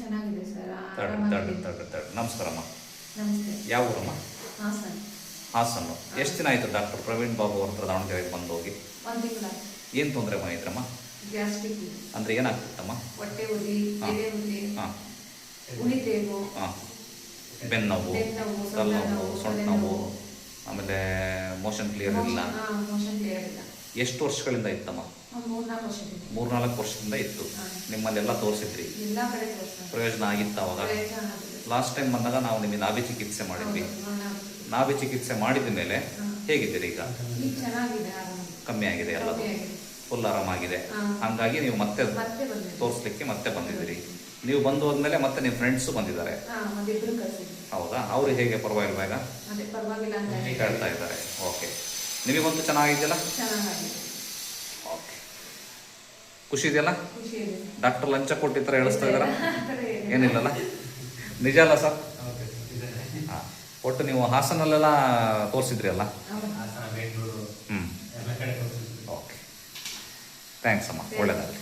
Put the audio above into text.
ಚೆನ್ನಾಗಿದೆ ಸರ್. ತಡ್ರಿ ತಡ್ರಿ ತಡ್ರಿ ತಡ್ರಿ. ನಮಸ್ಕಾರಮ್ಮ ನಮಸ್ತೆ. ಯಾವ ಊರಮ್ಮ? ಹಾಂ ಸರ್. ಹಾಸನ್ನು ಎಷ್ಟು ದಿನ ಆಯಿತು ಡಾಕ್ಟರ್ ಪ್ರವೀಣ್ ಬಾಬು ಅವ್ರ ಹತ್ರ ದಾವಣಗೆರೆಗೆ ಬಂದು ಹೋಗಿ ಒಂದು ತಿಂಗಳ ಏನು ತೊಂದರೆ ಮಾಡಿದ್ರಮ್ಮ ಗ್ಯಾಸ್ಟ್ರಿಕ್ ಅಂದರೆ ಏನಾಗ್ತಿತ್ತಮ್ಮ ಹೊಟ್ಟೆ ಉರಿ ಹಾ. ಎದೆ ಉರಿ ಹಾಂ. ಉಳಿತೇವು ಹಾಂ. ಬೆನ್ನೋವು ಬೆನ್ನೋವು, ತಲೆನೋವು ಸೊಂಟ ಸೊಂಟ ನೋವು, ನೋವು ಆಮೇಲೆ ಮೋಷನ್ ಕ್ಲಿಯರ್ ಇಲ್ಲ. ಮೋಷನ್ ಕ್ಲಿಯರ್ ಇಲ್ಲ. ಎಷ್ಟು ವರ್ಷಗಳಿಂದ ಇತ್ತಮ್ಮ ಮೂರ್ನಾಲ್ಕು ವರ್ಷದಿಂದ ಇತ್ತು. ನಿಮ್ಮಲ್ಲೆಲ್ಲ ತೋರಿಸಿದ್ರಿ. ಪ್ರಯೋಜನ ಆಗಿತ್ತು ಅವಾಗ? ಲಾಸ್ಟ್ ಟೈಮ್ ಬಂದಾಗ ನಾವು ನಿಮಗೆ ನಾಭಿ ಚಿಕಿತ್ಸೆ ಮಾಡಿದ್ವಿ. ನಾಭಿ ಚಿಕಿತ್ಸೆ ಮಾಡಿದ ಮೇಲೆ. ಹೇಗಿದ್ದೀರಿ ಈಗ? ಈಗ ಕಮ್ಮಿ ಆಗಿದೆ ಎಲ್ಲ ಫುಲ್ ಆರಾಮಾಗಿದೆ. ಹಂಗಾಗಿ ನೀವು ಮತ್ತೆ ತೋರಿಸಲಿಕ್ಕೆ ಮತ್ತೆ ಬಂದಿದ್ದೀರಿ. ನೀವು ಬಂದು ಹೋದ್ಮೇಲೆ ಮತ್ತೆ ನಿಮ್ಮ ಫ್ರೆಂಡ್ಸು ಬಂದಿದ್ದಾರೆ. ಹೌದಾ? ಅವರು ಹೇಗೆ ಪರವಾಗಿಲ್ವಾ ಈಗ? ಪರವಾಗಿಲ್ಲ ಹೇಳಿ. ಹೇಳ್ತಾ ಇದ್ದಾರೆ. ಓಕೆ ನಿಮಗಂತೂ ಚೆನ್ನಾಗಿದೆಯಲ್ಲ? ಚೆನ್ನಾಗಿದೆ ಓಕೆ ಖುಷಿ ಇದೆಯಲ್ಲ? ಡಾಕ್ಟರ್ ಲಂಚ ಕೊಟ್ಟಿರ್ತಾರೆ ಥರ ಹೇಳಿಸ್ತಾ ಇದಾರ. ಏನಿಲ್ಲಲ್ಲ? ನಿಜ ಅಲ್ಲ ಸರ್? ಹಾಂ. ಒಟ್ಟು ನೀವು ಹಾಸನಲ್ಲೆಲ್ಲ ತೋರಿಸಿದ್ರಿ ಅಲ್ಲ. ಹ್ಞೂ. ಓಕೆ ಥ್ಯಾಂಕ್ಸ್ ಅಮ್ಮ. ಒಳ್ಳೆಯದಾಗಲಿ